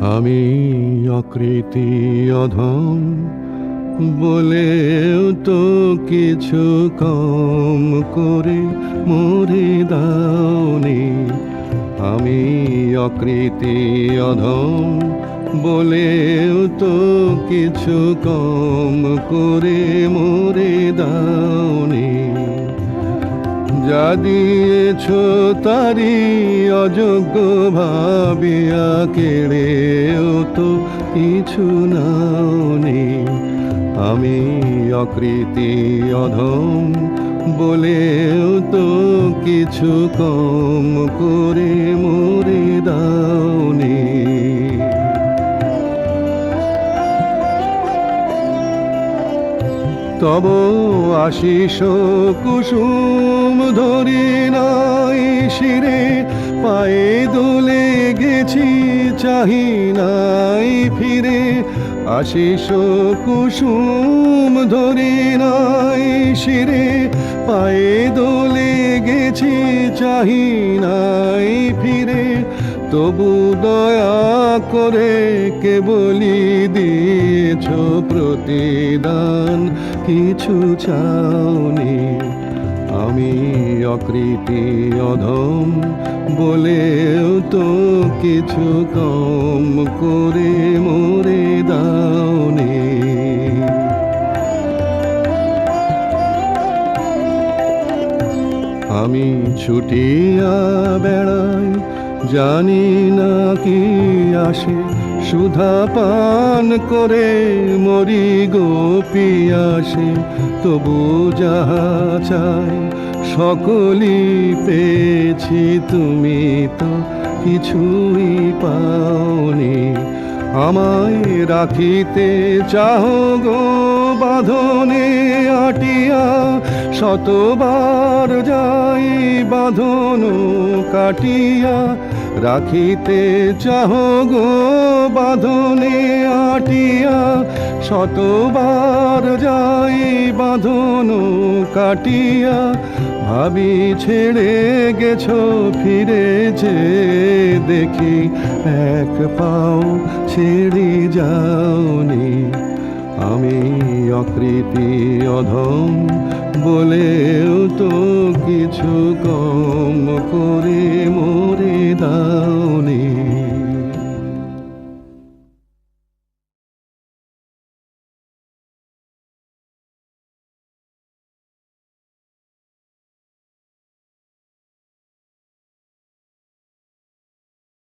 আমি অকৃতি অধম, বলেও তো কিছু কম করে মরে দাওনি। আমি অকৃতি অধম, বলেও তো কিছু কম করে মরে দাওনি। যা দিয়েছ তারি অযোগ্য ভাবিয়া কেড়েও তো কিছু নাওনি। আমি অকৃতি অধম বলেও তো কিছু কম করে মরে দাওনি। তব আশিস কুসুম ধরি নাই শিরে, পায়ে দোলে গেছি চাহি নাই ফিরে। আশিস কুসুম ধরি নাই শিরে, পায়ে দোলে গেছি চাহি নাই ফিরে। তবু দয়া করে কেবলি দিয়েছ প্রতিদান? কিছু চাওনি। আমি অকৃতি অধম, বলেও তো কিছু কম করে মরে দাওনি। আমি ছুটিয়া বেড়াই জানি না কি আসে, সুধা পান করে মরি গোপি আসে তবু যাহা চাই, সকলই পেয়েছি তুমি তো, কিছুই পাওনি। আমায় রাখিতে চাহ গো বাঁধনে আটিয়া শতবার যাই বাঁধন কাটিয়া, রাখিতে চাহ গো বাঁধনে আটিয়া, শতবার যাই বাঁধন কাটিয়া, ভাবি ছেড়ে গেছো, ফিরেছে দেখি, এক পাও ছেড়ে যাওনি, আমি অকৃতি অধম বলেও তো কিছু কম করে মরে দাও